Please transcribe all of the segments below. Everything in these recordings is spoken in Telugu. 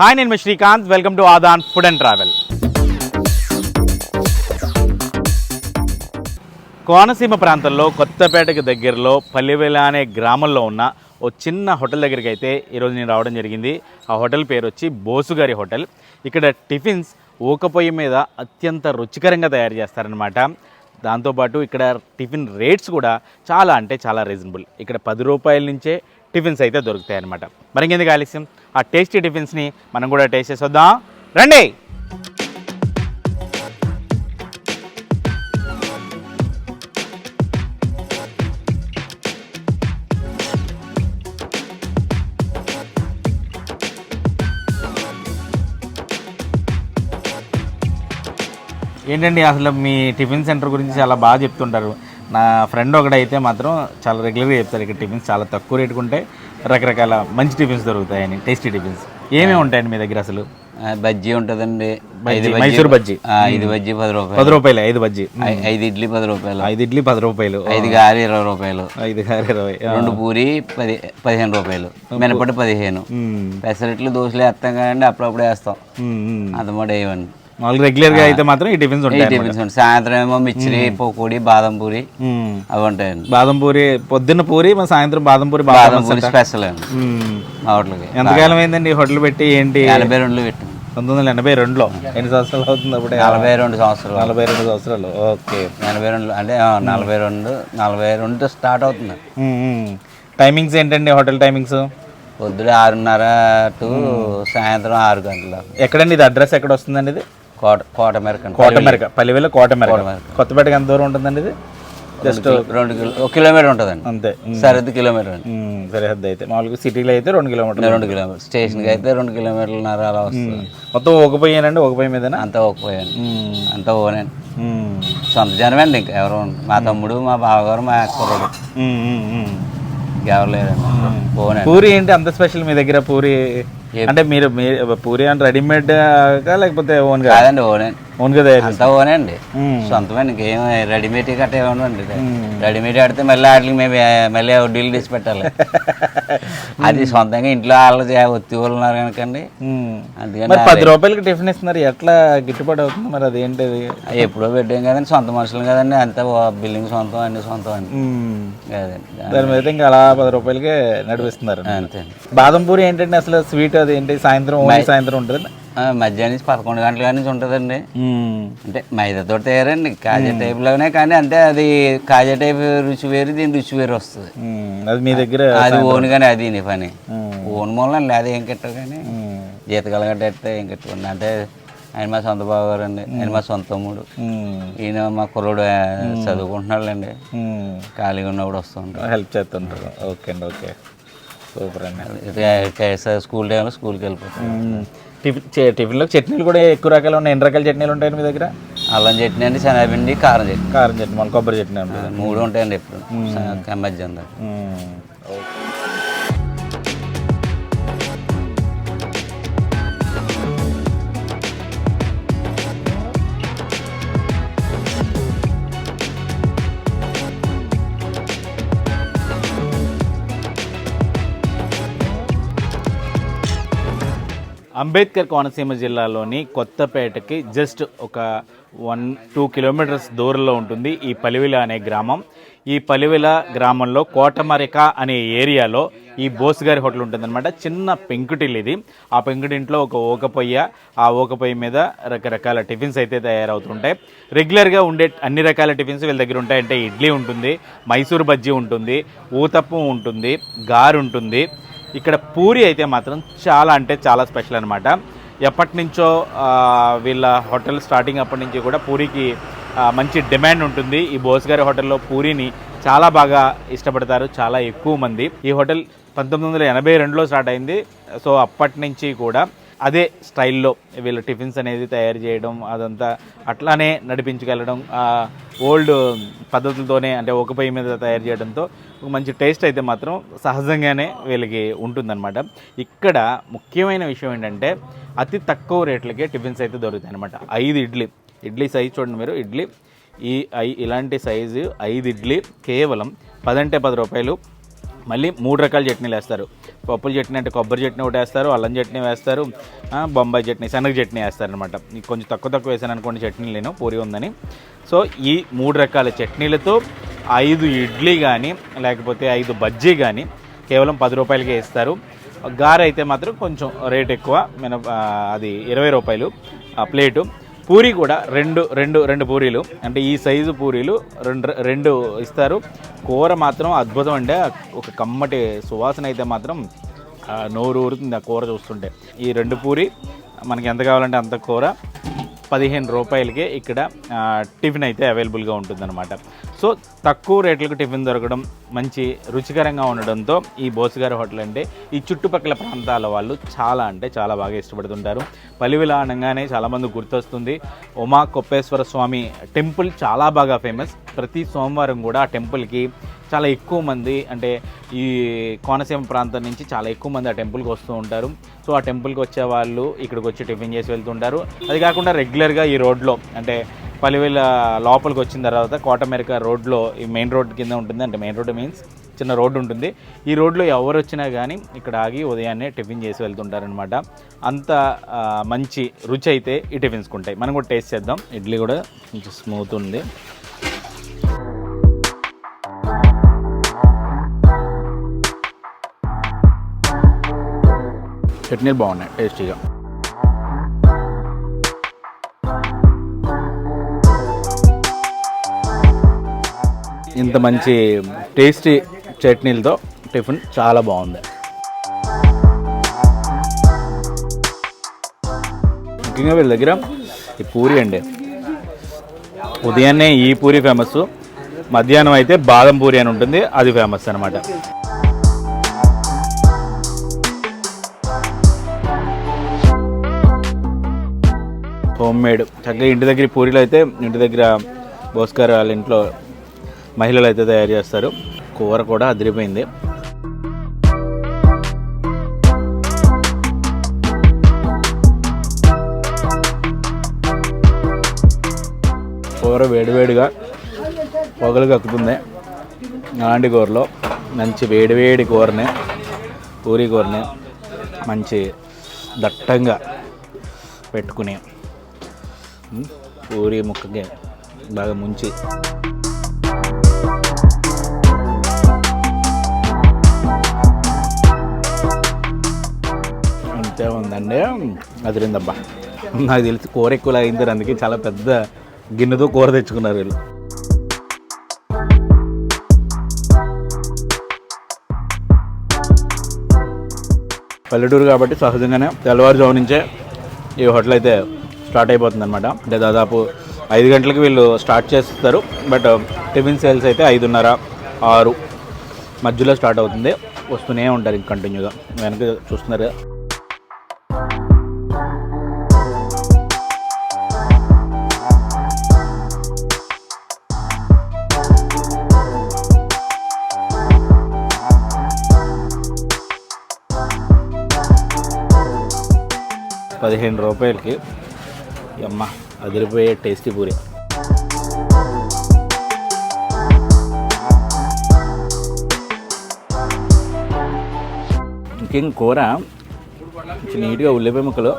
హాయ్ నేను మీ Srikanth. Welcome to Aadan food and travel. Konaseema ప్రాంతంలో కొత్తపేటకు దగ్గరలో పల్లివేల అనే గ్రామంలో ఉన్న ఓ చిన్న హోటల్ దగ్గరికి అయితే ఈరోజు నేను రావడం జరిగింది. ఆ హోటల్ పేరు వచ్చి బోసుగారి హోటల్. ఇక్కడ టిఫిన్స్ ఊకపోయి మీద అత్యంత రుచికరంగా తయారు చేస్తారనమాట దాంతోపాటు ఇక్కడ టిఫిన్ రేట్స్ కూడా చాలా అంటే చాలా రీజనబుల్. ఇక్కడ పది రూపాయల నుంచే టిఫిన్స్ అయితే దొరుకుతాయి అనమాట మరి ఇంకెందుకు ఆలస్యం? ఆ టేస్టీ టిఫిన్స్ని మనం కూడా టేస్ట్ చేసేద్దాం. రండి! ఏంటండి అసలు మీ టిఫిన్ సెంటర్ గురించి చాలా బాగా చెప్తుంటారు. నా ఫ్రెండ్ ఒకడైతే మాత్రం చాలా రెగ్యులర్గా చెప్తారు ఇక్కడ టిఫిన్స్ చాలా తక్కువ రేటుకు ఉంటే రకరకాల మంచి టిఫిన్స్ దొరుకుతాయని టేస్టీ టిఫిన్స్. ఏమేమి ఉంటాయండి మీ దగ్గర అసలు? బజ్జీ ఉంటుందండి. బజ్జీ, మైసూర్ బజ్జీ. ఐదు బజ్జీ పది రూపాయలు. పది రూపాయలు ఐదు బజ్జీ. ఐదు ఇడ్లీ పది రూపాయలు. ఐదు ఇడ్లీ పది రూపాయలు. ఐదు గారి ఇరవై రూపాయలు. ఐదు కారు ఇరవై. రెండు పూరి పది పదిహేను రూపాయలు. మినపడి పదిహేను. పెసరట్లు దోశలు వేస్తాం కానీ అప్పుడప్పుడు వేస్తాం. అంతమాట వేయవండి మామూలుగా రెగ్యులర్గా అయితే మాత్రం ఈ టిఫిన్స్ ఉంటాయి టిఫిన్స్ ఉంటాయి. సాయంత్రం ఏమో మిచ్చిరి పకోడి బాదం పూరి. అవి ఉంటాయండి. బాదం పూరి పొద్దున్న పూరి మన సాయంత్రం బాదం పూరి బాదం పూరి స్పెషల్ అండి. మ్మ్. మా హోటల్కి. ఎంతకాలం అయిందండి హోటల్ పెట్టి? ఏంటి? ఎనభై రెండు పెట్టాం. పంతొమ్మిది వందల ఎనభై రెండులో. ఎన్ని సంవత్సరాలు అవుతుంది అప్పుడే? నలభై రెండు సంవత్సరాలు. నలభై రెండు సంవత్సరాలు. ఓకే. ఎనభై రెండు అంటే నలభై రెండు నలభై రెండు స్టార్ట్ అవుతుంది. టైమింగ్స్ ఏంటండి హోటల్ టైమింగ్స్? పొద్దున ఆరున్నర టు సాయంత్రం ఆరు గంటల. ఎక్కడండి ఇది? అడ్రస్ ఎక్కడ వస్తుందండి ఇది? కోట కోట మేరకు కోటమెరక పల్లివేల కోటమెరక కొత్తపేటకి ఎంత దూరం ఉంటుందండి ఇది? జస్ట్ రెండు కిలో ఒక కిలోమీటర్ ఉంటుందండి. అంతే. సరిహద్దు కిలోమీటర్ అండి. సరిహద్దు అయితే. మామూలుగా సిటీలో అయితే రెండు కిలోమీటర్లు రెండు కిలోమీటర్. స్టేషన్కి అయితే రెండు కిలోమీటర్లన్నర అలా వస్తుంది. మొత్తం ఒకపోయానండి ఒకపోయి మీదనా? అంతా ఒకపోయాను అంతా ఓనండి సొంత జనమే అండి ఇంకా. ఎవరు. మా తమ్ముడు మా బావగారు మా కుర్రడు. ఇంకెవరు లేరండి. పూరి ఏంటి? అంత స్పెషల్ మీ దగ్గర పూరి? అంటే మీరు మీరు పూరి అంటే రెడీమేడ్ లేకపోతే ఓన్గా కాదండి ఓన్గా తయారు అంతా ఓనండి ఉమ్. సొంతమే ఇంకేం రెడీమేడ్ గట్ట ఏమన్నా రెడీమేడ్ ఆడితే మళ్ళీ వాటికి మేము మళ్ళీ డీల్ తీసి పెట్టాలి. అది సొంతంగా ఇంట్లో వాళ్ళు ఒత్తి వాళ్ళు ఉన్నారు కనుకండి. ఉమ్. అందుకని పది రూపాయలకి టిఫిన్ ఇస్తున్నారు. ఎట్లా గిట్టుబాటు అవుతుంది మరి? అదేంటి ఎప్పుడో పెట్టాం కదండి సొంత మనుషులు కదండి. అంతా బిల్డింగ్ సొంతం అన్ని సొంతం అండి. కదండి దాని మీద ఇంకా అలా పది రూపాయలకే నడిపిస్తున్నారు. అంతే అండి బాదం పూరి ఏంటంటే అసలు? స్వీట్ అది ఏంటి? సాయంత్రం ఓన్లీ సాయంత్రం ఉంటుంది? మధ్యాహ్నం నుంచి పదకొండు గంటల నుంచి ఉంటుందండి. అంటే మైదాతో తయారండి కాజా టైప్లోనే కానీ అంటే అది కాజా టైప్ రుచి వేరు దీని రుచి వేరు వస్తుంది. అది మీ దగ్గర అది ఓన్ కానీ అది పని. ఓన్ మూలం లేదు ఏం కట్టరు కానీ. జీతకాల కట్టేస్తే ఏం కట్టుకోండి. అంటే ఆయన మా సొంత బావగారు అండి ఆయన మా సొంత తమ్ముడు. ఈయన మా కుర్రోడు ఆ, చదువుకుంటున్నాడులేండి. ఉమ్. ఖాళీగా ఉన్నప్పుడు వస్తూ ఉంటాడు. హెల్ప్ చేస్తుంటారు ఓకే అండి ఓకే. సూపర్ అండి స్కూల్ టైంలో స్కూల్కి వెళ్ళిపోతాం. టిఫిన్ చట్నీలు కూడా ఎక్కువ రకాలు ఉన్నాయి. ఎన్ని రకాల చట్నీలు ఉంటాయండి మీ దగ్గర? అల్లం చట్నీ అండి శనగపిండి కారం చట్నీ. కారం చట్నీ మన కొబ్బరి చట్నీ మూడు ఉంటాయండి ఎప్పుడు. మధ్యాహ్నం. ఓకే. అంబేద్కర్ కోనసీమ జిల్లాలోని కొత్తపేటకి జస్ట్ ఒక వన్ టూ కిలోమీటర్స్ దూరంలో ఉంటుంది ఈ పలివిల అనే గ్రామం. ఈ పలివిల గ్రామంలో కోటమరిక అనే ఏరియాలో ఈ బోస్ గారి హోటల్ ఉంటుందన్నమాట. చిన్న పెంకుటిల్లు ఇది. ఆ పెంకుటింట్లో ఒక ఓకపోయ్య ఆ ఓకపోయ్య మీద రకరకాల టిఫిన్స్ అయితే తయారవుతుంటాయి. రెగ్యులర్గా ఉండే అన్ని రకాల టిఫిన్స్ వీళ్ళ దగ్గర ఉంటాయి. అంటే ఇడ్లీ ఉంటుంది మైసూర్ బజ్జీ ఉంటుంది ఊతప్పం ఉంటుంది గారు ఉంటుంది. ఇక్కడ పూరి అయితే మాత్రం చాలా అంటే చాలా స్పెషల్ అనమాట ఎప్పటి నుంచో వీళ్ళ హోటల్ స్టార్టింగ్ అప్పటి నుంచి కూడా పూరికి మంచి డిమాండ్ ఉంటుంది. ఈ బోస్గారి హోటల్లో పూరిని చాలా బాగా ఇష్టపడతారు చాలా ఎక్కువ మంది. ఈ హోటల్ పంతొమ్మిది వందల ఎనభై రెండులో స్టార్ట్ అయింది. సో అప్పటి నుంచి కూడా అదే స్టైల్లో వీళ్ళు టిఫిన్స్ అనేది తయారు చేయడం అదంతా అట్లానే నడిపించగలడం ఓల్డ్ పద్ధతులతోనే అంటే ఒక పొయ్యి మీద తయారు చేయడంతో ఒక మంచి టేస్ట్ అయితే మాత్రం సహజంగానే వీళ్ళకి ఉంటుందన్నమాట. ఇక్కడ ముఖ్యమైన విషయం ఏంటంటే అతి తక్కువ రేట్లకే టిఫిన్స్ అయితే దొరుకుతాయి అనమాట ఐదు ఇడ్లీ ఇడ్లీ సైజ్ చూడండి మీరు ఇడ్లీ ఈ ఐ ఇలాంటి సైజు ఐదు ఇడ్లీ కేవలం పదంటే పది రూపాయలు. మళ్ళీ మూడు రకాల చట్నీలు వేస్తారు. పప్పుల చట్నీ అంటే కొబ్బరి చట్నీ ఒకటి వేస్తారు అల్లం చట్నీ వేస్తారు బొంబాయి చట్నీ శనగ చట్నీ వేస్తారనమాట కొంచెం తక్కువ తక్కువ వేసాను అనుకోండి చట్నీ లేను పూరి ఉందని. సో ఈ మూడు రకాల చట్నీలతో ఐదు ఇడ్లీ కానీ లేకపోతే ఐదు బజ్జీ కానీ కేవలం పది రూపాయలకే ఇస్తారు. గారె అయితే మాత్రం కొంచెం రేట్ ఎక్కువ మిన అది ఇరవై రూపాయలు ఆ ప్లేటు. పూరి కూడా రెండు రెండు రెండు పూరీలు. అంటే ఈ సైజు పూరీలు రెండు రెండు ఇస్తారు. కూర మాత్రం అద్భుతం అంటే ఒక కమ్మటి సువాసన అయితే మాత్రం నోరు ఊరుతుంది ఆ కూర చూస్తుంటే. ఈ రెండు పూరి మనకి ఎంత కావాలంటే అంత కూర. పదిహేను రూపాయలకే ఇక్కడ టిఫిన్ అయితే అవైలబుల్గా ఉంటుందన్నమాట. సో తక్కువ రేట్లకు టిఫిన్ దొరకడం మంచి రుచికరంగా ఉండడంతో ఈ బోసుగారి హోటల్ అంటే ఈ చుట్టుపక్కల ప్రాంతాల వాళ్ళు చాలా అంటే చాలా బాగా ఇష్టపడుతుంటారు. పలివిల అనగానే చాలామంది గుర్తొస్తుంది ఉమా కొప్పేశ్వర స్వామి టెంపుల్ చాలా బాగా ఫేమస్. ప్రతి సోమవారం కూడా ఆ టెంపుల్కి చాలా ఎక్కువ మంది అంటే ఈ కోనసీమ ప్రాంతం నుంచి చాలా ఎక్కువ మంది ఆ టెంపుల్కి వస్తూ ఉంటారు. సో ఆ టెంపుల్కి వచ్చే వాళ్ళు ఇక్కడికి వచ్చి టిఫిన్ చేసి వెళ్తుంటారు. అది కాకుండా రెగ్యులర్గా ఈ రోడ్లో అంటే పలివేల లోపలికి వచ్చిన తర్వాత కోటమెరిక రోడ్లో ఈ మెయిన్ రోడ్ కింద ఉంటుంది. అంటే మెయిన్ రోడ్ మీన్స్ చిన్న రోడ్డు ఉంటుంది. ఈ రోడ్లో ఎవరు వచ్చినా కానీ ఇక్కడ ఆగి ఉదయాన్నే టిఫిన్ చేసి వెళ్తుంటారనమాట అంత మంచి రుచి అయితే ఈ టిఫిన్స్కి ఉంటాయి. మనం కూడా టేస్ట్ చేద్దాం. ఇడ్లీ కూడా కొంచెం స్మూత్ ఉంది. చట్నీలు బాగున్నాయి టేస్టీగా. ఇంత మంచి టేస్టీ చట్నీలతో టిఫిన్ చాలా బాగుంది. ముఖ్యంగా వీళ్ళ దగ్గర ఈ పూరి అండి. ఉదయాన్నే ఈ పూరి ఫేమస్ మధ్యాహ్నం అయితే బాదం పూరి అని ఉంటుంది అది ఫేమస్ అనమాట హోమ్ మేడ్ చక్కగా ఇంటి దగ్గర పూరీలు అయితే ఇంటి దగ్గర బోస్కర్ వాళ్ళ ఇంట్లో మహిళలు అయితే తయారు చేస్తారు. కూర కూడా అదిరిపోయింది. కూర వేడివేడిగా పొగలు కక్కుతుంది. అలాంటి కూరలో మంచి వేడివేడి కూరని పూరి కూరని మంచి దట్టంగా పెట్టుకుని ఊరి పూరి ముక్కకి బాగా ముంచి. అంతే ఉందండి. అదిరిందబ్బా నాకు తెలిసి కూర ఎక్కువ అయింది అందుకే చాలా పెద్ద గిన్నెతో కూర తెచ్చుకున్నారు వీళ్ళు. పల్లెటూరు కాబట్టి సహజంగానే తెల్లవారుజాము నుంచే ఈ హోటల్ అయితే స్టార్ట్ అయిపోతుంది అనమాట అంటే దాదాపు ఐదు గంటలకు వీళ్ళు స్టార్ట్ చేస్తారు. బట్ టిఫిన్ సేల్స్ అయితే ఐదున్నర ఆరు మధ్యలో స్టార్ట్ అవుతుంది. వస్తూనే ఉంటారు ఇంక కంటిన్యూగా. వెనక చూస్తున్నారు పదిహేను రూపాయలకి అమ్మ అదిరిపోయే టేస్టీ పూరి. ఇంకేం కూర? నీట్గా ఉల్లిపాయ ముక్కలు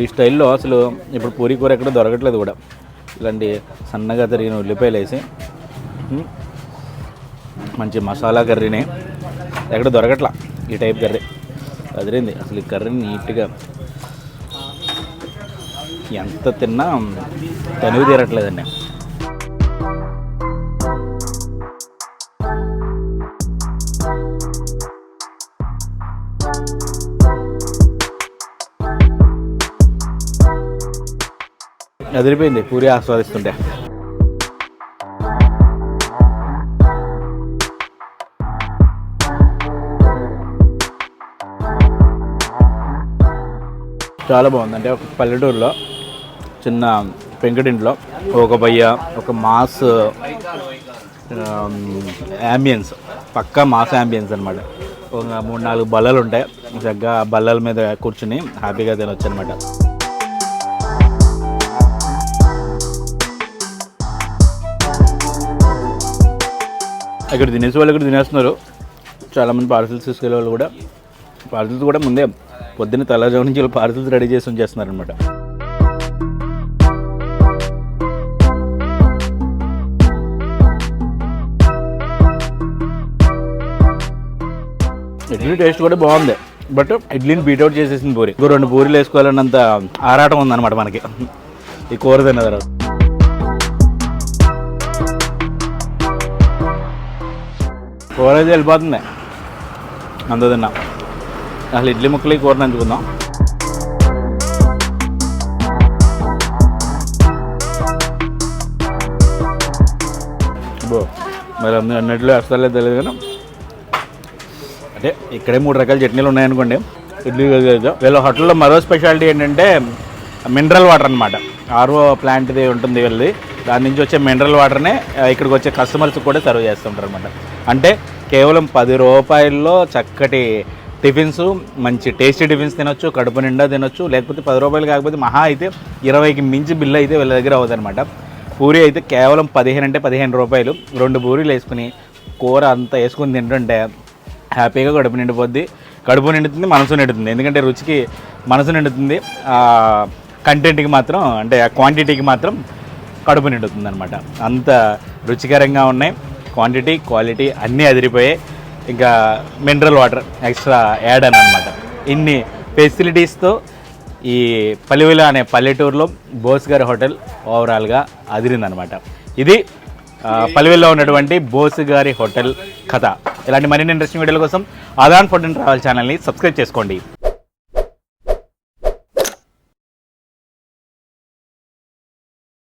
ఈ స్టైల్లో అసలు ఇప్పుడు పూరి కూర ఎక్కడ దొరకట్లేదు కూడా. ఇలాంటి సన్నగా తరిగిన ఉల్లిపాయలు వేసి మంచి మసాలా కర్రీని ఎక్కడ దొరకట్లా ఈ టైప్ కర్రీ. అదిరింది. అసలు ఈ కర్రీని నీట్గా ఎంత తిన్నా తనివి తీరట్లేదండి. అదిరిపోయింది పూరి ఆస్వాదిస్తుంటే. చాలా బాగుందంటే ఒక పల్లెటూరులో చిన్న పెంకటింట్లో ఒక బయ్య ఒక మాస్ యాంబియన్స్ పక్కా మాస్ యాంబియన్స్ అనమాట ఒక మూడు నాలుగు బల్లలు ఉంటాయి. చక్కగా ఆ బల్లల మీద కూర్చుని హ్యాపీగా తినొచ్చు అనమాట ఇక్కడ తినేసి వాళ్ళు ఇక్కడ తినేస్తున్నారు. చాలామంది పార్సల్స్ తీసుకెళ్ళే వాళ్ళు కూడా. పార్సిల్స్ కూడా ముందే పొద్దున్న తెల్లజాము నుంచి వాళ్ళు పార్సిల్స్ రెడీ చేసి ఉంచేస్తున్నారు అనమాట ఇడ్లీ టేస్ట్ కూడా బాగుంది. బట్ ఇడ్లీని బీట్అవుట్ చేసేసింది పూరి ఇంకో రెండు పూరీలు వేసుకోవాలన్నంత ఆరాటం ఉందన్నమాట మనకి. ఈ కూర తిన్న తర్వాత. కూర అయితే వెళ్ళిపోతుంది. అంత తిన్నా. అసలు ఇడ్లీ ముక్కలు ఈ కూర నంచుకుందాం బో మరి అన్ని అన్నిట్లో వేస్తారో తెలియదు కానీ అంటే ఇక్కడే మూడు రకాల చట్నీలు ఉన్నాయనుకోండి. ఇడ్లీ వీళ్ళ హోటల్లో మరో స్పెషాలిటీ ఏంటంటే మినరల్ వాటర్ అనమాట ఆర్ఓ ప్లాంట్ది ఉంటుంది వీళ్ళది. దాని నుంచి వచ్చే మినరల్ వాటర్నే ఇక్కడికి వచ్చే కస్టమర్స్ కూడా సర్వ్ చేస్తుంటారు అనమాట అంటే కేవలం పది రూపాయల్లో చక్కటి టిఫిన్స్ మంచి టేస్టీ టిఫిన్స్ తినొచ్చు కడుపు నిండా తినొచ్చు లేకపోతే పది రూపాయలు కాకపోతే మహా అయితే ఇరవైకి మించి బిల్ అయితే వీళ్ళ దగ్గర అవుతుంది పూరి అయితే కేవలం పదిహేను అంటే పదిహేను రూపాయలు. రెండు పూరీలు వేసుకుని కూర అంతా వేసుకుని తింటుంటే హ్యాపీగా కడుపు నిండిపోద్ది. కడుపు నిండుతుంది మనసు నిండుతుంది. ఎందుకంటే రుచికి మనసు నిండుతుంది. కంటెంట్కి మాత్రం అంటే ఆ క్వాంటిటీకి మాత్రం కడుపు నిండుతుంది అనమాట అంత రుచికరంగా ఉన్నాయి. క్వాంటిటీ క్వాలిటీ అన్నీ అదిరిపోయాయి. ఇంకా మినరల్ వాటర్ ఎక్స్ట్రా యాడ్ అని అనమాట. ఇన్ని ఫెసిలిటీస్తో ఈ పలివిల అనే పల్లెటూరులో బోస్ గారి హోటల్ ఓవరాల్గా అదిరిందనమాట ఇది పలివెల్లో ఉన్నటువంటి బోసు గారి హోటల్ కథ. ఇలాంటి మరిన్ని ఇంట్రెస్టింగ్ వీడియోల కోసం ఆదాన్ ఫుడ్ అండ్ ట్రావెల్ ఛానల్ని సబ్స్క్రైబ్ చేసుకోండి.